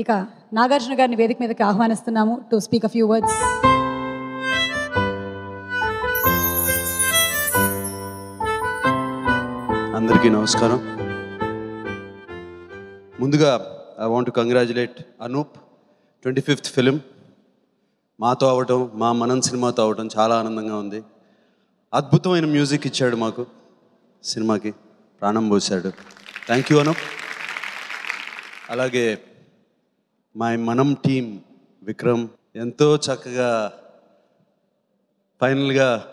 ఇక నాగార్జున గారిని వేదిక మీదకి ఆహ్వానిస్తున్నాము to speak a few words అందరికీ నమస్కారం. ముందుగా I want congratulate Anoop twenty fifth film మాతో అవటం మా మనన్ సినిమాతో అవటం చాలా ఆనందంగా ఉంది. అద్భుతమైన మ్యూజిక్ ఇచ్చాడు మాకు. సినిమాకి ప్రాణం పోశాడు. థ్యాంక్ యూ అనూప్ అలాగే మై మనం టీం విక్రమ్ ఎంతో చక్కగా ఫైనల్గా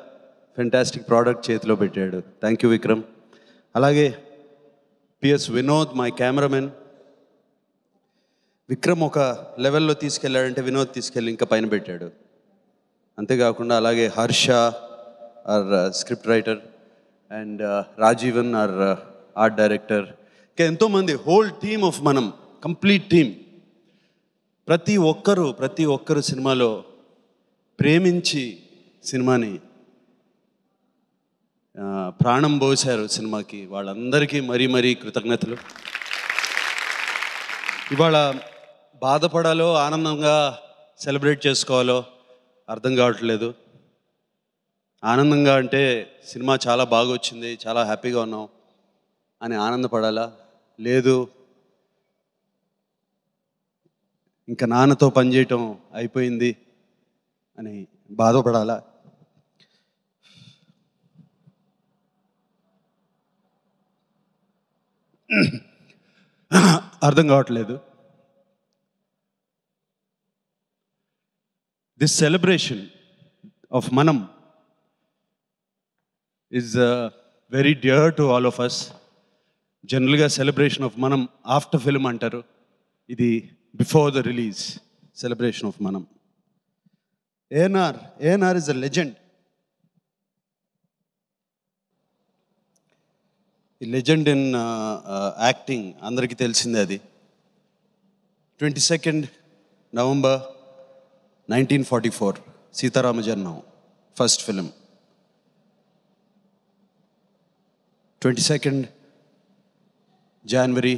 ఫెంటాస్టిక్ ప్రోడక్ట్ చేతిలో పెట్టాడు. Thank you Vikram. అలాగే PS Vinod my cameraman Vikram ఒక లెవెల్లో తీసుకెళ్ళాడంటే వినోద్ తీసుకెళ్ళి ఇంకా పైన పెట్టాడు. అంతేకాకుండా అలాగే Harsha our script writer and Rajeevan our art director ఇంకా ఎంతోమంది హోల్ టీమ్ ఆఫ్ మనం కంప్లీట్ టీమ్ ప్రతి ఒక్కరూ ప్రతి ఒక్కరు సినిమాలో ప్రేమించి సినిమాని ప్రాణం పోశారు సినిమాకి. వాళ్ళందరికీ మరీ మరీ కృతజ్ఞతలు. ఇవాళ బాధపడాలో ఆనందంగా సెలబ్రేట్ చేసుకోవాలో అర్థం కావట్లేదు. ఆనందంగా అంటే సినిమా చాలా బాగా వచ్చింది చాలా హ్యాపీగా ఉన్నాం అని ఆనందపడాలా? లేదు. ఇంకా నాన్నతో పనిచేయటం అయిపోయింది అని బాధపడాలా? అర్థం కావట్లేదు. This celebration of Manam is very dear to all of us జనరల్గా celebration of Manam after film అంటారు. ఇది before the release celebration of Manam ANR ANR is a legend ఈ లెజెండ్ ఇన్ యాక్టింగ్ అందరికీ తెలిసిందే అది. Twenty second November nineteen forty four Sitarama Janmam first film twenty second January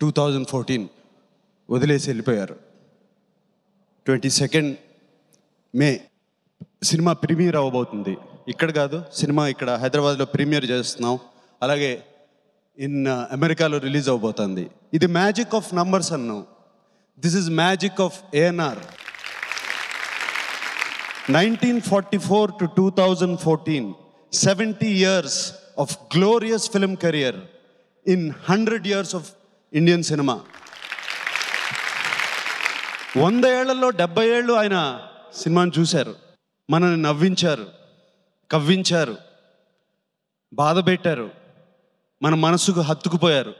two thousand fourteen వదిలేసి వెళ్ళిపోయారు. Twenty second May cinema premiere అవ్వబోతుంది. ఇక్కడ కాదు cinema ఇక్కడ హైదరాబాద్లో ప్రీమియర్ చేస్తున్నాం. అలాగే ఇన్ అమెరికాలో రిలీజ్ అవబోతుంది ఇది మ్యాజిక్ ఆఫ్ నంబర్స్ అన్నాం. This is magic of ANR nineteen forty four to two thousand fourteen seventy years of glorious film career in hundred years of Indian cinema. వంద ఏళ్ళలో డెబ్బై ఏళ్ళు ఆయన సినిమాను చూశారు. మనల్ని నవ్వించారు కవ్వించారు బాధ పెట్టారు మన మనసుకు హత్తుకుపోయారు.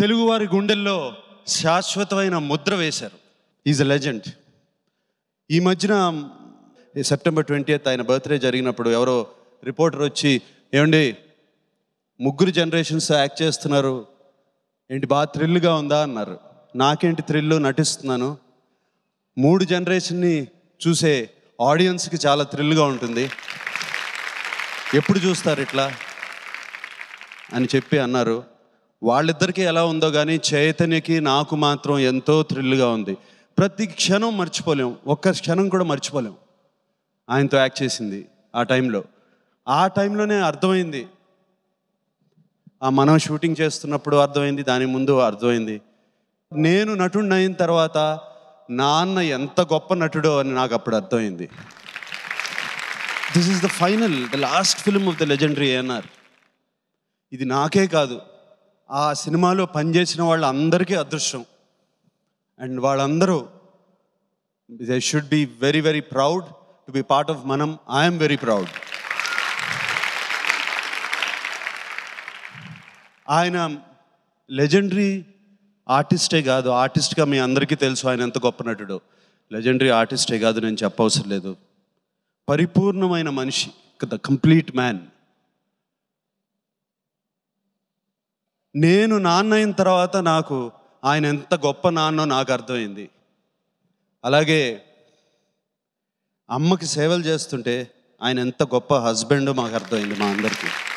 తెలుగువారి గుండెల్లో శాశ్వతమైన ముద్ర వేశారు. ఈజ్ అ లెజెండ్ ఈ మధ్యన ఈ సెప్టెంబర్ ట్వంటీ ఆయన బర్త్డే జరిగినప్పుడు ఎవరో రిపోర్టర్ వచ్చి ఏమండి ముగ్గురు జనరేషన్స్ యాక్ట్ చేస్తున్నారు ఏంటి బాగా థ్రిల్గా ఉందా అన్నారు. నాకేంటి థ్రిల్ నటిస్తున్నాను. మూడు జనరేషన్ని చూసే ఆడియన్స్కి చాలా థ్రిల్గా ఉంటుంది. ఎప్పుడు చూస్తారు ఇట్లా? అని చెప్పి అన్నారు. వాళ్ళిద్దరికీ ఎలా ఉందో కానీ చైతన్యకి నాకు మాత్రం ఎంతో థ్రిల్గా ఉంది. ప్రతి క్షణం మర్చిపోలేం. ఒక్క క్షణం కూడా మర్చిపోలేం. ఆయనతో యాక్ట్ చేసింది ఆ టైంలో. ఆ టైంలోనే అర్థమైంది. మనం షూటింగ్ చేస్తున్నప్పుడు అర్థమైంది దాని ముందు అర్థమైంది. నేను నటుడిని అయిన తర్వాత నాన్న ఎంత గొప్ప నటుడో అని నాకు అప్పుడు అర్థమైంది. This is the final the last film of the legendary ANR ఇది నాకే కాదు. ఆ సినిమాలో పనిచేసిన వాళ్ళందరికీ అదృష్టం. అండ్ వాళ్ళందరూ they should be very very proud to be part of Manam I'm very proud ఆయన లెజెండరీ ఆర్టిస్టే కాదు. ఆర్టిస్ట్గా మీ అందరికీ తెలుసు ఆయన ఎంత గొప్ప నటుడు. లెజెండరీ ఆర్టిస్టే కాదు నేను చెప్పవసరం లేదు. పరిపూర్ణమైన మనిషి ద కంప్లీట్ మ్యాన్ నేను నాన్న అయిన తర్వాత నాకు ఆయన ఎంత గొప్ప నాన్నో నాకు అర్థమైంది. అలాగే అమ్మకి సేవలు చేస్తుంటే ఆయన ఎంత గొప్ప హస్బెండో మాకు అర్థమైంది మా అందరికీ.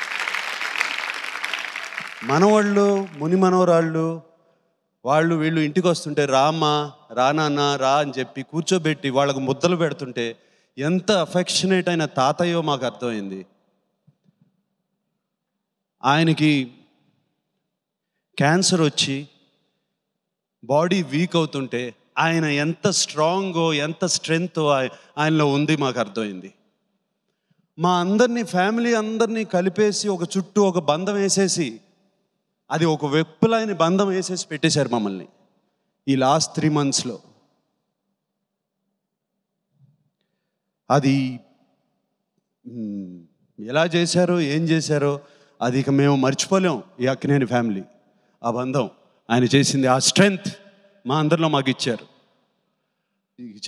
మనవాళ్ళు ముని మనవరాళ్ళు వాళ్ళు వీళ్ళు ఇంటికి వస్తుంటే రామ్మా రా నాన్న రా అని చెప్పి కూర్చోబెట్టి వాళ్ళకు ముద్దలు పెడుతుంటే ఎంత అఫెక్షనేట్ అయిన తాతయ్యో మాకు అర్థమైంది. ఆయనకి క్యాన్సర్ వచ్చి బాడీ వీక్ అవుతుంటే ఆయన ఎంత స్ట్రాంగో ఎంత స్ట్రెంగ్తో ఆయనలో ఉంది మాకు అర్థమైంది. మా అందరినీ ఫ్యామిలీ అందరినీ కలిపేసి ఒక చుట్టూ ఒక బంధం వేసేసి అది ఒక వెప్పులైన బంధం వేసేసి పెట్టేశారు మమ్మల్ని ఈ లాస్ట్ త్రీ మంత్స్లో అది ఎలా చేశారో ఏం చేశారో అది ఇక మేము మర్చిపోలేం ఈ అక్కినేని ఫ్యామిలీ ఆ బంధం ఆయన చేసింది ఆ స్ట్రెంగ్త్ మా అందరిలో మాకు ఇచ్చారు.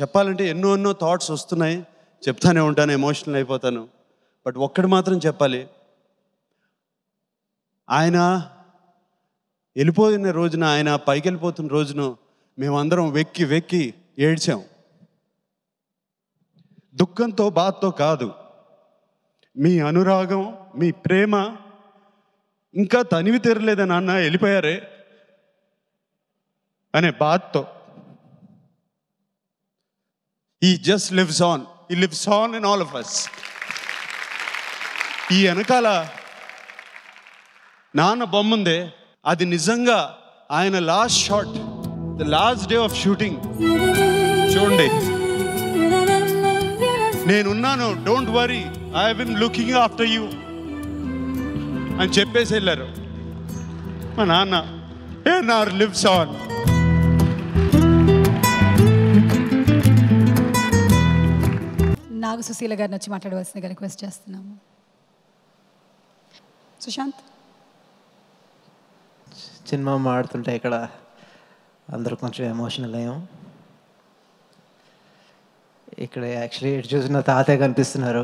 చెప్పాలంటే ఎన్నో ఎన్నో థాట్స్ వస్తున్నాయి. చెప్తానే ఉంటాను ఎమోషనల్ అయిపోతాను. బట్ ఒక్కటి మాత్రం చెప్పాలి. ఆయన వెళ్ళిపోయిన రోజున ఆయన పైకి వెళ్ళిపోతున్న రోజున మేమందరం వెక్కి వెక్కి ఏడ్చాం. దుఃఖంతో బాధతో కాదు. మీ అనురాగం మీ ప్రేమ ఇంకా తనివి తెరలేదా నాన్న? వెళ్ళిపోయారే? అనే బాధతో. He just lives on he lives on in all of us ఈ వెనకాల నాన్న బొమ్మ ఉందే అది నిజంగా ఆయన last shot the last day of shooting చూడండి. నేనున్నాను don't worry I been looking after you అని చెప్పేసి వెళ్ళారు. మా నాన్న ఏ నార్ లివ్స్ ఆన్ నాగ సుశీల గారిని వచ్చి మాట్లాడవలసిందిగా రిక్వెస్ట్ చేస్తున్నాము. సుశాంత్? సినిమా మాడుతుంటే ఇక్కడ అందరూ కొంచెం ఎమోషనల్ అయ్యాం. ఇక్కడ యాక్చువల్లీ ఇటు చూసిన తాతయ్య కనిపిస్తున్నారు.